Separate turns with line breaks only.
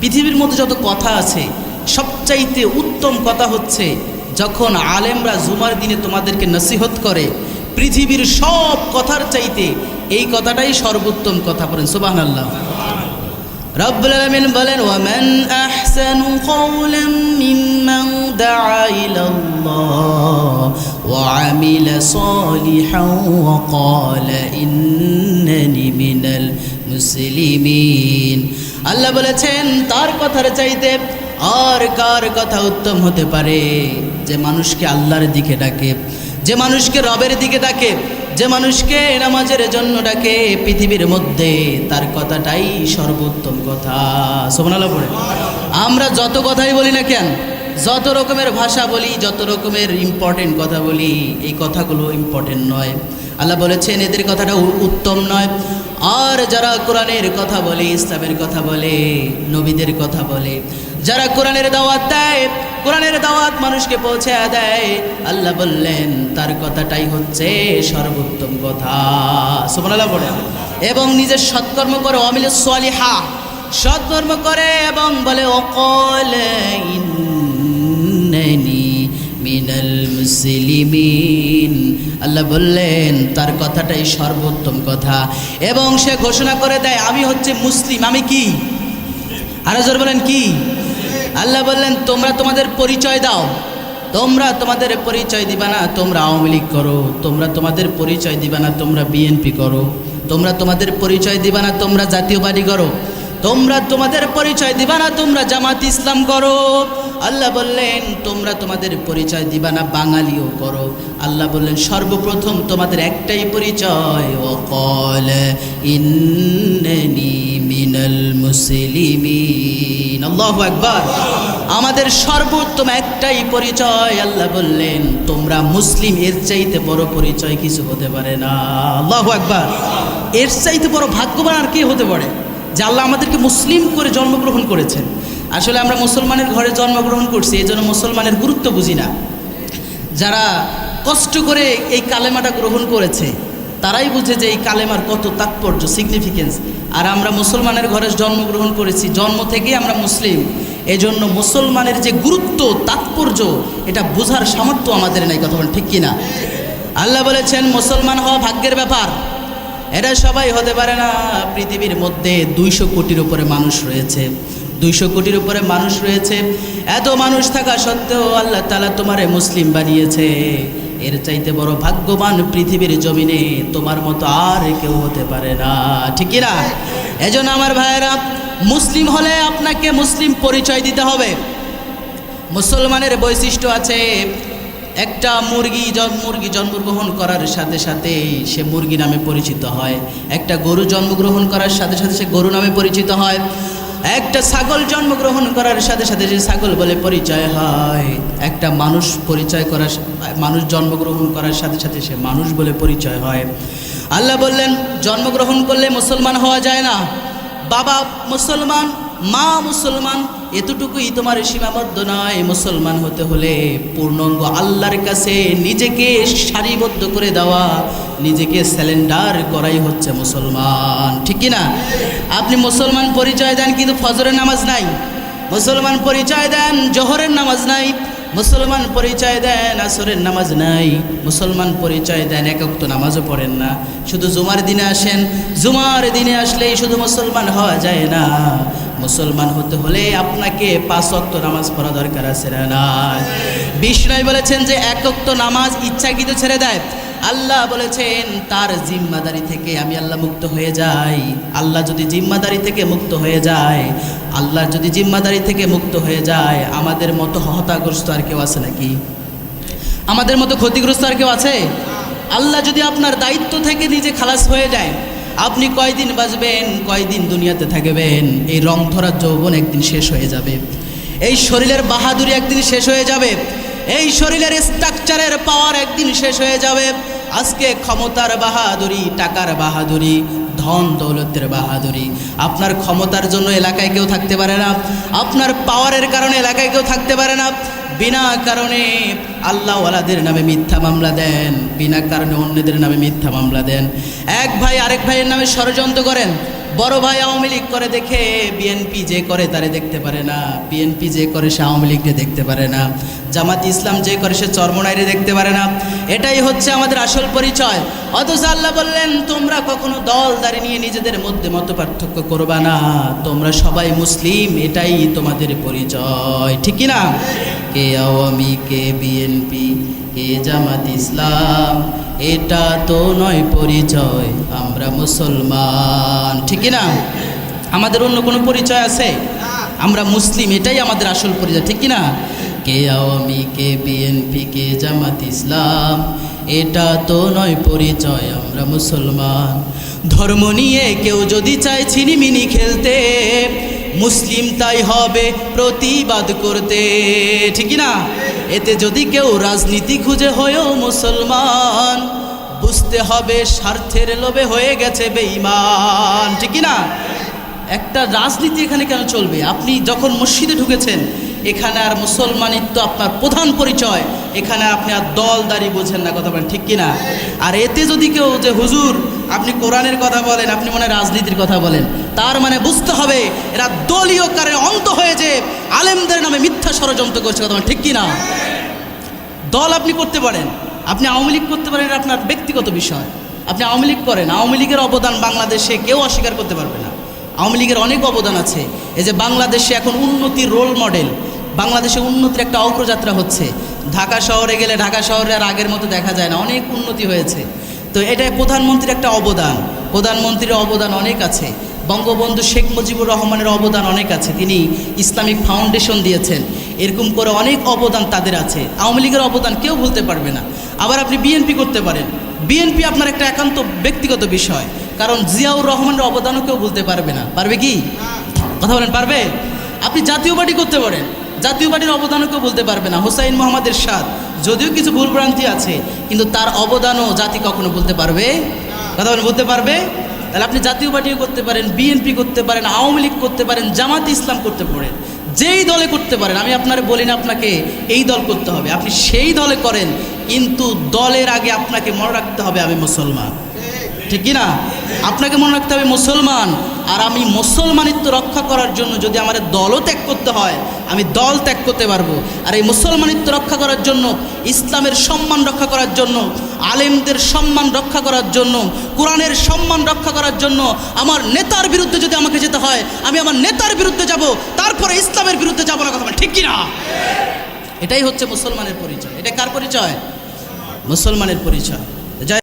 পৃথিবীর মধ্যে যত কথা আছে, সবচাইতে উত্তম কথা হচ্ছে, যখন আলেমরা জুমার দিনে তোমাদেরকে নসিহত করে, পৃথিবীর সব কথার চাইতে এই কথাটাই সর্বোত্তম কথা বলেন সুবাহ আল্লাহ রব্বুল আলামিন বলেন, ওয়ামান আহসানু কওলাম মিম্মান দাআ ইলাল্লাহ ওয়া আমিলা সালিহান ওয়া ক্বালা ইন্নানি মিনাল মুসলিমিন। আল্লাহ বলেছেন, তার কথার চাইতে আর কার কথা উত্তম হতে পারে? যে মানুষকে আল্লাহর দিকে ডাকে, যে মানুষকে রবের দিকে ডাকে, যে মানুষকে নামাজের জন্য ডাকে, পৃথিবীর মধ্যে তার কথাটাই সর্বোত্তম কথা। সোমনালা পড়ে। আমরা যত কথাই বলি না কেন, যত রকমের ভাষা বলি, যত রকমের ইম্পর্টেন্ট কথা বলি, এই কথাগুলো ইম্পর্টেন্ট নয়। আল্লাহ বলেছেন, এদের কথাটা উত্তম নয়। আর যারা কোরআনের কথা বলে, ইসলামের কথা বলে, নবীদের কথা বলে, যারা কোরআনের দাওয়াত দেয়, কোরআনের দাওয়াত মানুষকে পৌঁছে দেয়, আল্লাহ বললেন, তার কথাটাই হচ্ছে সর্বোত্তম কথা। সুবহানাল্লাহ বলেন। এবং নিজের সৎকর্ম করে অমিল সালিহা। সৎকর্ম করে এবং বলে অকল ইন্নানি মিনাল মুসলিমিন। আল্লাহ বললেন, তার কথাটাই সর্বোত্তম কথা। এবং সে ঘোষণা করে দেয়, আমি হচ্ছে মুসলিম, আমি কি? আরও বলেন, কি? আল্লাহ বললেন, তোমরা তোমাদের পরিচয় দাও। তোমরা তোমাদের পরিচয় দিবা না, তোমরা আওয়ামী লীগ করো। তোমরা তোমাদের পরিচয় দিবা না, তোমরা বিএনপি করো। তোমরা তোমাদের পরিচয় দিবা না, তোমরা জাতীয় পার্টি করো। তোমরা তোমাদের পরিচয় দিবা না, তোমরা জামাত ইসলাম করো। আল্লাহ বললেন, তোমরা তোমাদের পরিচয় দিবা না, বাঙালিও করো। আল্লাহ বললেন, সর্বপ্রথম তোমাদের একটাই পরিচয়। ও কল মিনাল মুসলিমিন। আল্লাহু আকবার। আমাদের সর্বোত্তম একটাই পরিচয়, আল্লাহ বললেন, তোমরা মুসলিম, এর চাইতে বড় পরিচয় কিছু হতে পারে না। আল্লাহ একবার এর চাইতে বড় ভাগ্যবান আর কি হতে পারে? যে আল্লাহ আমাদেরকে মুসলিম করে জন্মগ্রহণ করেছেন। আসলে আমরা মুসলমানের ঘরে জন্মগ্রহণ করছি, এই জন্য মুসলমানের গুরুত্ব বুঝি না। যারা কষ্ট করে এই কালেমাটা গ্রহণ করেছে, তারাই বুঝে যে এই কালেমার কত তাৎপর্য সিগনিফিকেন্স আর আমরা মুসলমানের ঘরে জন্মগ্রহণ করেছি, জন্ম থেকেই আমরা মুসলিম। এজন্য মুসলমানের যে গুরুত্ব, তাৎপর্য, এটা বোঝার সামর্থ্য আমাদের নাই, কথা বলেন ঠিক কিনা আল্লাহ বলেছেন, মুসলমান হওয়া ভাগ্যের ব্যাপার। এটা সবাই হতে পারে না। পৃথিবীর মধ্যে দুইশো কোটির উপরে মানুষ রয়েছে। দুইশো কোটির উপরে মানুষ রয়েছে। এত মানুষ থাকা সত্ত্বেও আল্লাহ তালা তোমারে মুসলিম বানিয়েছে। এর চাইতে বড় ভাগ্যবান পৃথিবীর জমিনে তোমার মতো আর কেউ হতে পারে না। ঠিক না এজন্য আমার ভাইয়েরা, মুসলিম হলে আপনাকে মুসলিম পরিচয় দিতে হবে। মুসলমানের বৈশিষ্ট্য আছে, একটা মুরগি মুরগি জন্মগ্রহণ করার সাথে সাথে সে মুরগি নামে পরিচিত হয়। একটা গরু জন্মগ্রহণ করার সাথে সাথে সে গরু নামে পরিচিত হয়। একটা ছাগল জন্মগ্রহণ করার সাথে সাথে যে ছাগল বলে পরিচয় হয়, একটা মানুষ পরিচয় করার মানুষ জন্মগ্রহণ করার সাথে সাথে সে মানুষ বলে পরিচয় হয়। আল্লাহ বললেন, জন্মগ্রহণ করলে মুসলমান হওয়া যায় না। বাবা মুসলমান মা মুসলমান, এতটুকুই তোমার সীমাবদ্ধ নয়। মুসলমান হতে হলে পূর্ণাঙ্গ আল্লাহর কাছে নিজেকে সারিবদ্ধ করে দেওয়া, নিজেকে স্যালেন্ডার করাই হচ্ছে মুসলমান। ঠিক না আপনি মুসলমান পরিচয় দেন, কিন্তু ফজরের নামাজ নাই। মুসলমান পরিচয় দেন, জোহরের নামাজ নাই। মুসলমান পরিচয় দেন, আসরের নামাজ নাই। মুসলমান পরিচয় দেন একক নামাজও পড়েন না। শুধু জুমার দিনে আসেন। জুমার দিনে আসলেই শুধু মুসলমান হওয়া যায় না। মুসলমান হতে হলে আপনাকে পাঁচ অক্ত নামাজ পড়া দরকার আছে না বিষ্ণয় বলেছেন যে একক নামাজ ইচ্ছাকৃত ছেড়ে দেয়। আল্লাহ বলেছেন, তার জিম্মাদারি থেকে আমি আল্লাহ মুক্ত হয়ে যাই। আল্লাহ যদি জিম্মাদারি থেকে মুক্ত হয়ে যায়, আল্লাহ যদি জিম্মাদারি থেকে মুক্ত হয়ে যায়, আমাদের মতো হতাগ্রস্ত আর কেউ আছে নাকি? আমাদের মতো ক্ষতিগ্রস্ত আর কেউ আছে? আল্লাহ যদি আপনার দায়িত্ব থেকে নিজে খালাস হয়ে যায় আপনি কয়দিন বাঁচবেন, কয়দিন দুনিয়াতে থাকবেন? এই রং ধরার যৌবন একদিন শেষ হয়ে যাবে। এই শরীরের বাহাদুরি একদিন শেষ হয়ে যাবে। এই শরীরের স্ট্রাকচারের পাওয়ার একদিন শেষ হয়ে যাবে। আজকে ক্ষমতার বাহাদুরি, টাকার বাহাদুরি, ধন দৌলতের বাহাদুরি। আপনার ক্ষমতার জন্য এলাকায় কেউ থাকতে পারে না। আপনার পাওয়ারের কারণে এলাকায় কেউ থাকতে পারে না। বিনা কারণে আল্লাহওয়ালাদের নামে মিথ্যা মামলা দেন, বিনা কারণে অন্যদের নামে মিথ্যা মামলা দেন। এক ভাই আরেক ভাইয়ের নামে ষড়যন্ত্র করেন বড় ভাই আওয়ামী লীগ করে দেখে বিএনপি যে করে তারে দেখতে পারে না বিএনপি যে করে সে আওয়ামী লীগকে দেখতে পারে না, জামাত ইসলাম যে করে সে চর্মনাইরে দেখতে পারে না। এটাই হচ্ছে আমাদের আসল পরিচয়। অথচ আল্লাহ বললেন, তোমরা কখনো দল দাঁড়িয়ে নিয়ে নিজেদের মধ্যে মত পার্থক্য করবা না। তোমরা সবাই মুসলিম, এটাই তোমাদের পরিচয়। ঠিক না? কে আওয়ামী, কে বিএনপি কে জামাত ইসলাম এটা তো নয় পরিচয়, আমরা মুসলমান। ঠিক না আমাদের অন্য কোনো পরিচয় আছে? আমরা মুসলিম, এটাই আমাদের আসল পরিচয়, ঠিক না কে আওয়ামী, কে বিএনপি, কে জামাত ইসলাম, এটা তো নয় পরিচয়, আমরা মুসলমান। ধর্ম নিয়ে কেউ যদি চায় ছিনিমিনি খেলতে, মুসলিম তাই হবে প্রতিবাদ করতে, ঠিক না এতে যদি কেউ রাজনীতি খুঁজে হয়েও মুসলমান, বুঝতে হবে স্বার্থের লোভে হয়ে গেছে বেঈমান। ঠিক না একটা রাজনীতি এখানে কেন চলবে? আপনি যখন মসজিদে ঢুকেছেন, এখানে আর মুসলমানিত্ব আপনার প্রধান পরিচয়। এখানে আপনি আর দল দাঁড়ি বোঝেন না, কথা বলেন, ঠিক কিনা? আর এতে যদি কেউ যে, হুজুর, আপনি কোরআনের কথা বলেন, আপনি মনে রাজনীতির কথা বলেন। তার মানে বুঝতে হবে এরা দলীয় কারে অন্ত হয়ে যে আলেমদের নামে মিথ্যা ষড়যন্ত্র করছে কথা ঠিক কিনা? দল আপনি করতে পারেন, আপনি আওয়ামী লীগ করতে পারেন আপনার ব্যক্তিগত বিষয়। আপনি আওয়ামী লীগ করেন, আওয়ামী লীগের অবদান বাংলাদেশে কেউ অস্বীকার করতে পারবে না। আওয়ামী লীগের অনেক অবদান আছে। এই যে বাংলাদেশে এখন উন্নতির রোল মডেল বাংলাদেশে উন্নতির একটা অগ্রযাত্রা হচ্ছে। ঢাকা শহরে গেলে ঢাকা শহরে আর আগের মতো দেখা যায় না, অনেক উন্নতি হয়েছে। তো এটাই প্রধানমন্ত্রীর একটা অবদান। প্রধানমন্ত্রীর অবদান অনেক আছে। বঙ্গবন্ধু শেখ মুজিবুর রহমানের অবদান অনেক আছে। তিনি ইসলামিক ফাউন্ডেশন দিয়েছেন। এরকম করে অনেক অবদান তাদের আছে। আওয়ামী লীগের অবদান কেউ ভুলতে পারবে না। আবার আপনি বিএনপি করতে পারেন। বিএনপি আপনার একটা একান্ত ব্যক্তিগত বিষয়। কারণ জিয়াউর রহমানের অবদানও কেউ ভুলতে পারবে না। পারবে কি? কথা বলেন, পারবে? আপনি জাতীয় পার্টি করতে পারেন। জাতীয় পার্টির অবদানও কেউ বলতে পারবে না। হোসাইন মোহাম্মদ এরশাদ। যদিও কিছু ভুলভ্রান্তি আছে, কিন্তু তার অবদানও জাতি কখনো বলতে পারবে? কথা বলেন বলতে পারবে? তাহলে আপনি জাতীয় পার্টিও করতে পারেন বিএনপি করতে পারেন, আওয়ামী লীগ করতে পারেন, জামাত ইসলাম করতে পারেন, যেই দলে করতে পারেন, আমি আপনার বলি না আপনাকে এই দল করতে হবে, আপনি সেই দলে করেন, কিন্তু দলের আগে আপনাকে মনে রাখতে হবে আমি মুসলমান। ঠিক না আপনাকে মনে রাখতে হবে মুসলমান, আর আমি মুসলমানিত্ব রক্ষা করার জন্য যদি আমার দলও ত্যাগ করতে হয়, আমি দল ত্যাগ করতে পারব। আর এই মুসলমানিত্ব রক্ষা করার জন্য, ইসলামের সম্মান রক্ষা করার জন্য, আলেমদের সম্মান রক্ষা করার জন্য, কোরআনের সম্মান রক্ষা করার জন্য, আমার নেতার বিরুদ্ধে যদি আমাকে যেতে হয়, আমি আমার নেতার বিরুদ্ধে যাব, তারপরে ইসলামের বিরুদ্ধে যাব না কথা ঠিক কি না এটাই হচ্ছে মুসলমানের পরিচয়। এটা কার পরিচয়? মুসলমানের পরিচয়।